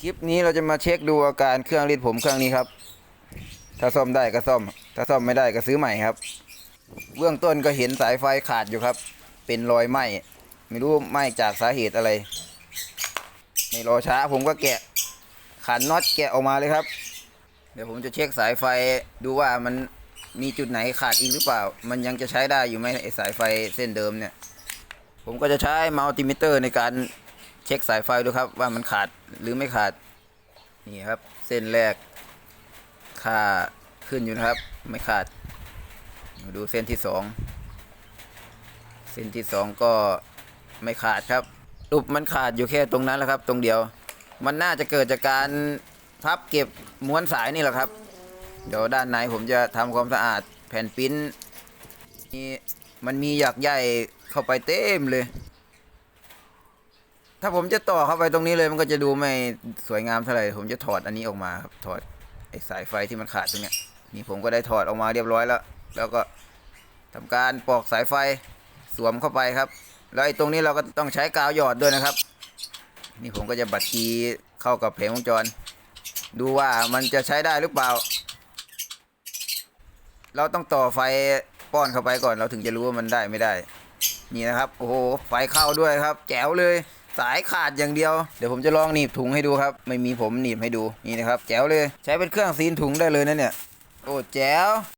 คลิปนี้เราจะมาเช็คดูอาการเครื่องรีดผมเครื่องนี้ครับ ถ้าซ่อมได้ก็ซ่อม ถ้าซ่อมไม่ได้ก็ซื้อใหม่ครับ เบื้องต้นก็เห็นสายไฟขาดอยู่ครับ เป็นรอยไหม้ ไม่รู้ไหม้จากสาเหตุอะไร ไม่รอช้าผมก็แกะขันน็อตแกะออกมาเลยครับ เดี๋ยวผมจะเช็คสายไฟดูว่ามันมีจุดไหนขาดอีกหรือเปล่า มันยังจะใช้ได้อยู่ไหมไอสายไฟเส้นเดิมเนี่ย ผมก็จะใช้มัลติมิเตอร์ในการ ช็คสายไฟดูครับว่ามันขาดหรือไม่ขาด นี่ครับ เส้นแรก ค่าขึ้นอยู่นะครับ ไม่ขาด ดูเส้นที่สองเส้นที่สองก็ไม่ขาดครับรูปมันขาดอยู่แค่ตรงนั้นแหละครับ ตรงเดียว มันน่าจะเกิดจากการพับเก็บม้วนสายนี่แหละครับ เดี๋ยวด้านในผมจะทำความสะอาดแผ่นปิ้นนี่มันมีหยักใยเข้าไปเต็มเลย ถ้าผมจะต่อเข้าไปตรงนี้เลยมันก็จะดูไม่สวยงามเท่าไหร่ผมจะถอดอันนี้ออกมาครับถอดไอ้สายไฟที่มันขาดตรงเนี้ยนี่ผมก็ได้ถอดออกมาเรียบร้อยแล้ว แล้วก็ทำการปอกสายไฟสวมเข้าไปครับ แล้วไอ้ตรงนี้เราก็ต้องใช้กาวหยอดด้วยนะครับ นี่ผมก็จะบัดกีเข้ากับเพลงวงจร ดูว่ามันจะใช้ได้หรือเปล่า เราต้องต่อไฟป้อนเข้าไปก่อนเราถึงจะรู้ว่ามันได้ไม่ได้ นี่นะครับ โอ้โหไฟเข้าด้วยครับ แจ๋วเลย สายขาดอย่างเดียว เดี๋ยวผมจะลองหนีบถุงให้ดูครับ ไม่มีผมหนีบให้ดูนี่นะครับแจ๋วเลย ใช้เป็นเครื่องซีนถุงได้เลยนะเนี่ย โอ้แจ๋ว